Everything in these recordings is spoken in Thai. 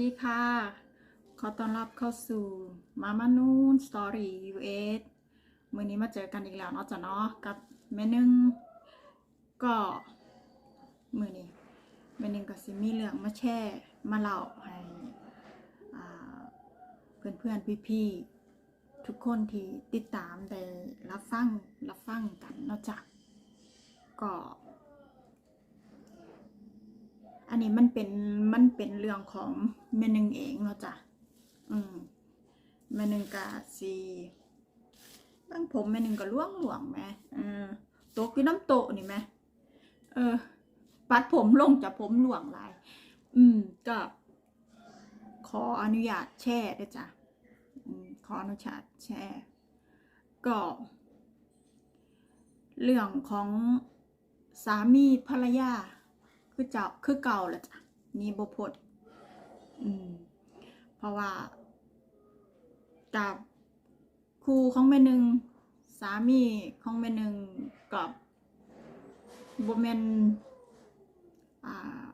ดีค่ะ ขอต้อนรับเข้าสู่มามานูนสตอรี่ US มือนี้มาเจอกันอีกแล้วเนาะจ้ะเนาะกับแม่นึงก็มือนี้แม่นึงก็สิมีเรื่องมาแชร์มาเล่าให้เพื่อนเพื่อนพี่พี่ๆทุกคนที่ติดตามได้รับฟังรับฟังกันนาะจ้ะก็ อันนี้มันเป็นมันเป็นเรื่องของแม่นึงเองเนาะจ้ะอืมแม่นึงกะสีบางผมแม่นึงก็ล่วงหลวงแหม่เออตกอยู่น้ำโตะนี่แหม่เออ ปัดผมลงจากผมหลวงลายอืมก็ ขออนุญาตแช่ด้วยจ้ะอืมขออนุญาตแช่ก็ เรื่องของสามีภรรยา คือเจ้าคือเก่าแหละจ้ะนี่บ่พดอืม เพราะว่ากับครูของแม่หนึ่งสามีของแม่หนึ่งกับบ่แม่นอ่า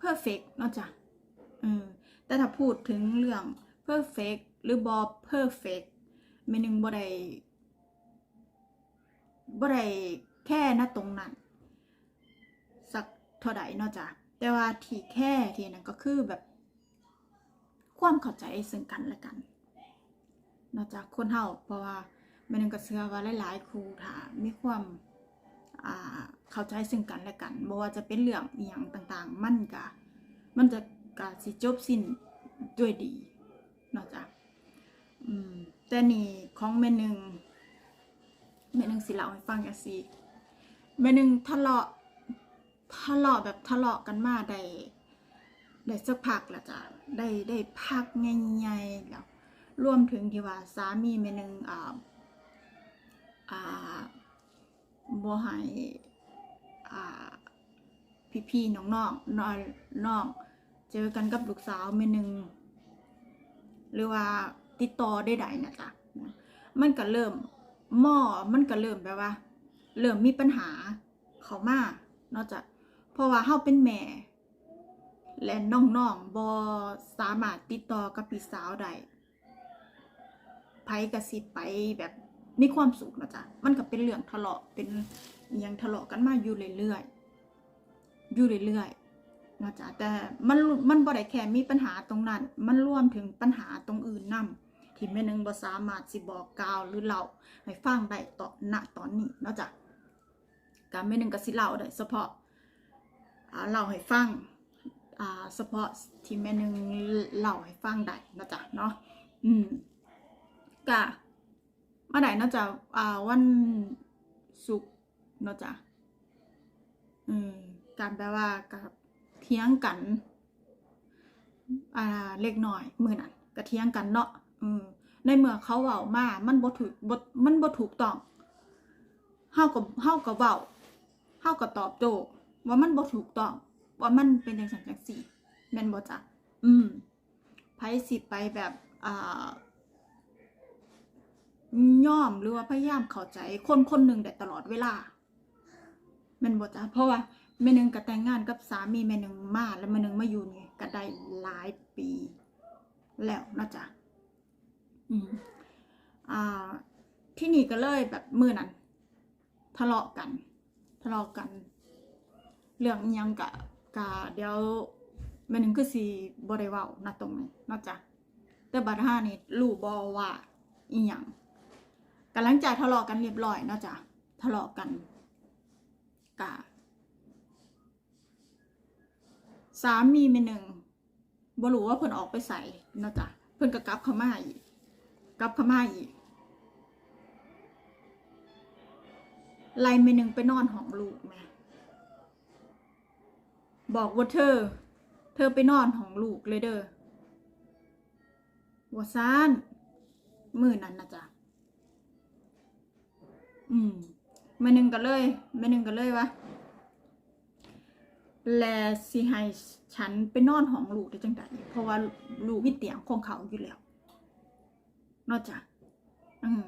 perfect เนาะจ้ะเออแต่ถ้าพูดถึงเรื่อง perfect หรือบ่ perfect แม่หนึ่งบ่ได้บ่ได้แค่ณตรงนั้น เท่าใดเนาะจ้ะแต่ว่าที่แค่ที่นั้นก็คือแบบ ความเข้าใจซึ่งกันและกันเนาะจ้ะคนเฮาเพราะว่าแม่นึงก็เชื่อว่าหลายๆครูถ้ามีความอ่าเข้าใจซึ่งกันและกันบ่ว่าจะเป็นเรื่องอีหยังต่างๆ มันก็มันจะก็สิจบสิ้นด้วยดีเนาะจ้ะอืมแต่นี่ของแม่นึงแม่นึงสิเล่าให้ฟังจังซี่แม่นึงทะเลาะ ทะเลาะแบบทะเลาะกันมาได้ได้สักพักล้วจ้ะได้ได้พักใหญ่ๆแล้วรวมถึงที่ว่าสามีแม่นึงอ่าอ่าบ่ให้อ่าพี่ๆน้องๆน้องน้องเจอกันกับลูกสาวแม่นึงหรือว่าติดต่อได้ใดนะจ๊ะมันก็เริ่มหม้อมันก็เริ่มแบบว่า เริ่มมีปัญหาเขามาเนอกจาก เพราะว่าเฮาเป็นแม่ และน้องๆบ่สามารถติดต่อกับพี่สาวได้ไผก็สิไปแบบมีความสุขนะจ๊ะมันก็เป็นเรื่องทะเลาะเป็นยังทะเลาะกันมาอยู่เรื่อยๆอยู่เรื่อยๆนะจ๊ะแต่มันมันบ่ได้แค่มีปัญหาตรงนั้น มันรวมถึงปัญหาตรงอื่นนํที่แม่นึงบ่สามารถสิบอกกล่าวหรือเล่าให้ฟังได้ตอนณตอนนี้เนาะจ๊ะการไม่หนึ่งก็สิเล่าได้เฉพาะ เล่าให้ฟังเฉพาะที่แม่หนึ่งเล่าให้ฟังได้นะจ๊ะเนาะอืมกะมาได้เนาะจ๊ะอ่าวันศุกร์นะจ๊ะอืมการแปลว่ากับเถียงกันอ่าเล็กน้อยมือนั้นก็เถียงกันเนาะอืมในเมื่อเขาเว้ามา มันบ่ถูกบ่มันบ่ถูกต้องเฮาก็เฮาก็เว้าเฮาก็ตอบโต้ ว่ามันบ่ถูกต้อง ว่ามันเป็นจังซั่นจังซี่แม่นบ่จ๊ะอืมไผสิไปแบบอ่าย่อมหรือว่าพยายามเข้าใจคนคนหนึ่งได้ตลอดเวลาแม่นบ่จ๊ะเพราะว่าแม่หนึ่งก็แต่งงานกับสามีแม่หนึ่งมาแล้วแม่หนึ่งมาอยู่นี่ก็ได้หลายปี แล้วนะจ๊ะอืมอ่าที่นี่ก็เลยแบบมือนั้นทะเลาะกัน ทะเลาะกัน เรื่องอิหยังกะกะเดี๋ยวแม่หนึงคือสิบ่ได้เว้าณตรงนี้นาะจ้ะแต่บัดห้านี่รู้บ่ว่าอีหยังกำลังจากทะเลาะกันเรียบร้อยนาะจ้ะทะเลาะกันกะสามีแม่หนึงบ่รู้ว่าเพิ่นออกไปใส่นะจ้ะเพิ่นก็กลับข้ามาอีกกลับข้ามาอีกไล่เมหนึ่งไปนอนห้องลูกแม่ บอกว่าเธอ เธอไปนอนห้องลูกเลยเด้อว่าซานมือนั้นนะจ๊ะอืมแม่หนึ่งก็เลยแม่หนึ่งก็เลยวะแลสิให้ฉันไปนอนห้องลูกได้จังใดเพราะว่าลูกมีเตียงของเขาอยู่แล้ว นอกจากอืม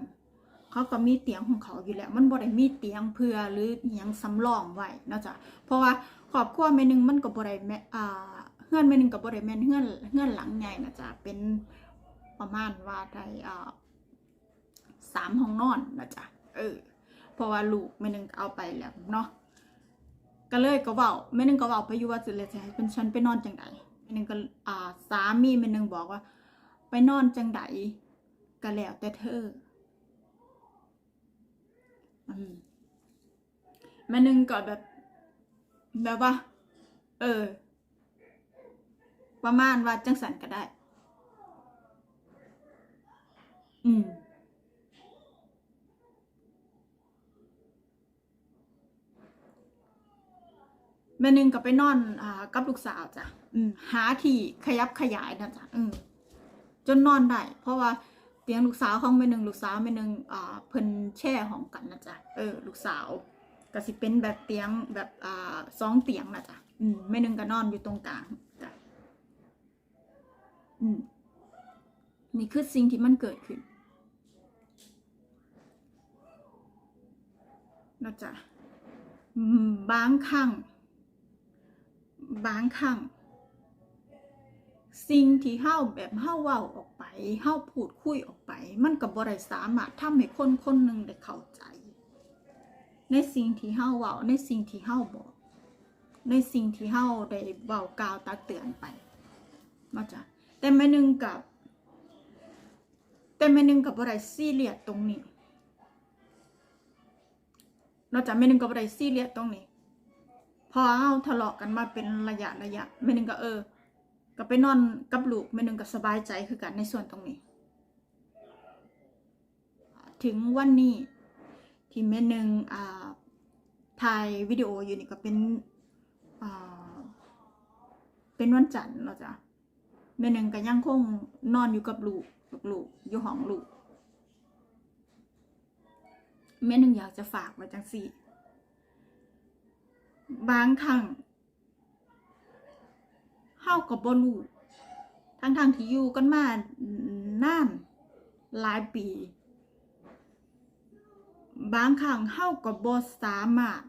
เขาก็มีเตียงของเขาอยู่แล้ว มันบ่ได้มีเตียงเพื่อหรืออยังสำรองไว้นอกจากเพราะว่า ครอบครัวแม่นึงมันก็บ่ได้แม่อ่าเฮือนแม่นึงก็บ่ได้แม่นเฮือนเฮือนหลังใหญ่นะจ๊ะเป็นประมาณว่าได้อ่าสามห้องนอนนะจ๊ะเออเพราะว่าลูกแม่นึงเอาไปแล้วเนาะก็เลยก็เว้าแม่นึงก็เว้าไปอยู่ว่าสิเลยจะให้เป็นฉันไปนอนจังใดแม่นึงก็อ่าสามีแม่นึงบอกว่า ไปนอนจังใดก็แล้วแต่เธออืมแม่นึงก็แบบ แบบว่า เออ ประมาณว่าจังสันก็ได้ อืมแม่นึงก็ไปนอน อ่า กับลูกสาวจ้ะ อืม หาที่ขยับขยายนะจ๊ะอืม จนนอนได้ เพราะว่าเตียงลูกสาวของแม่นึง ลูกสาวแม่นึง อ่า เพิ่นแช่ห้องกันนะจ๊ะเออ ลูกสาว ก็สิเป็นแบบเตียงแบบอ่าสองเตียงนะจ๊ะอืมแม่นึงก็นอนอยู่ตรงกลางจ้ะอืมนี่คือสิ่งที่มันเกิดขึ้นนะจ๊ะบางครั้งบางครั้งสิ่งที่เฮาแบบเฮาเว้าออกไปเฮาพูดคุยออกไป มันก็บ่ได้สามารถทำให้คนคนหนึ่งได้เข้าใจ ในสิ่งที่เฮาเว้าในสิ่งที่เฮาบอกในสิ่งที่เฮาได้เว้ากล่าวตักเตือนไปมาจ้ะแต่แม่หนึงกับ แต่แม่หนึงกับบ่ได้ซีเรียสตรงนี้นอกจากแม่หนึงก็บ่ได้ซีเรียสตรงนี้ พอเฮาทะเลาะกันมาเป็นระยะระยะแม่หนึงก็เออก็ไปนอนกับลูกแม่หนึงก็สบายใจคือกันในส่วนตรงนี้ ถึงวันนี้ที่แม่หนึงอ่า ถ่ายวิดีโออยู่นี่ก็เป็นเป็นวันจันทร์เนาจะแม่หนึงก็ยังคงนอนอยู่กับลูกลูกอยู่ห้องลูกแม่หนึงอยากจะฝากไว้จังสี่ บางครั้งเฮาก็บ่รู้ทั้งทางที่อยู่กันมานานหลายปี บางครั้งเฮาก็บ่สามารถ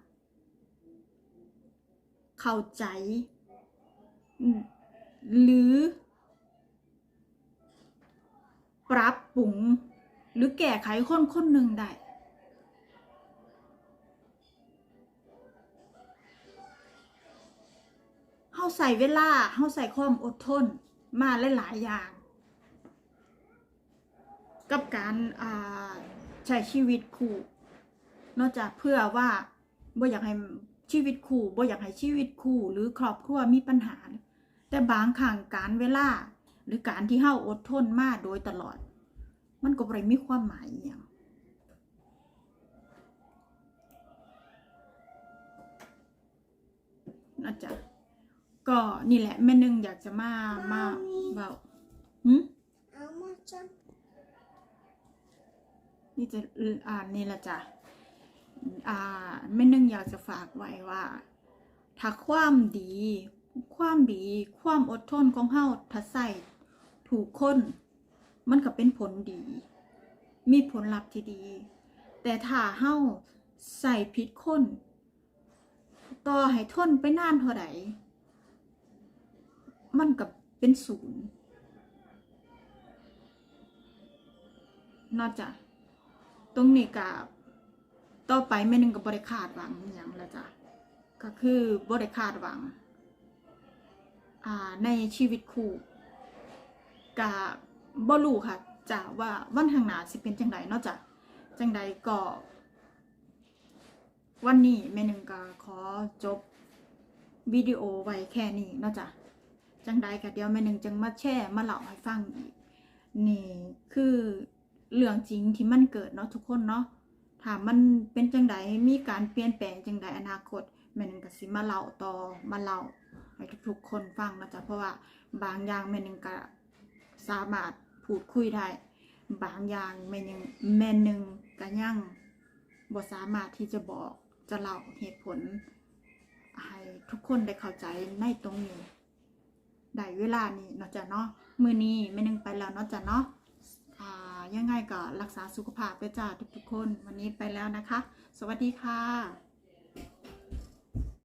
เข้าใจ หรือ ปรับปรุง หรือแก้ไขคนคนหนึ่งได้ เฮาใส่เวลา เฮาใส่ความอดทน มาหลายๆอย่าง กับการใช้ชีวิตคู่ นอกจากเพื่อว่าบ่อยากให้ชีวิตคู่บ่อยากให้ชีวิตคู่ หรือครอบครัวมีปัญหา แต่บางครั้งการเวลา หรือการที่เฮาอดทนมาโดยตลอด มันก็บ่ได้มีความหมายอหย่างนะจ๊ะก็นี่แหละแม่นึงอยากจะมา มาเบาหืมเอามาจับนี่จะอ่านนี่ละจ้ะ อ่าแม่นึงอยากจะฝากไว้ว่า ถ้าความดี ความดี ความอดทนของเฮาถ้าใส่ถูกคน มันก็เป็นผลดี มีผลลัพธ์ที่ดี แต่ถ้าเฮาใส่ผิดคนต่อให้ทนไปนานเท่าใดมันก็เป็นศูนย์นอกจากตรงนี้กับ ต่อไปแม่นึงกับบริคาดหวังอย่างล้วจ้ะก็คือบริคาดหวังในชีวิตคู่กับบรู้ค่ะจ้ะว่าวันข้างหนาสิเป็นจังไดเนาะจ้ะจังใดก็วันนี้แม่นึงก็ขอจบวิดีโอไว้แค่นี้เนาะจ้ะจังใดก็เดี๋ยวแม่นึงจังมาแชร์มาเล่าให้ฟังอีกนี่คือเรื่องจริงที่มันเกิดเนาะทุกคนเนาะ ถามมันเป็นจังใดมีการเปลี่ยนแปลงจังใดอนาคตแม่นึงก็สิมาเล่าต่อมาเล่าให้ทุกๆคนฟังนะจ๊ะเพราะว่าบางอย่างแม่นึงก็สามารถพูดคุยได้บางอย่างแม่นึงแม่นึงก็ยังบ่สามารถที่จะบอกจะเล่าเหตุผลให้ทุกคนได้เข้าใจในตรงนี้ได้เวลานี้เนาะจ้ะเนาะมือนี้ไม่นึงไปแล้วเนาะจ้ะเนาะ ยังไงก็รักษาสุขภาพด้วยจ้าทุกๆคน วันนี้ไปแล้วนะคะ สวัสดีค่ะ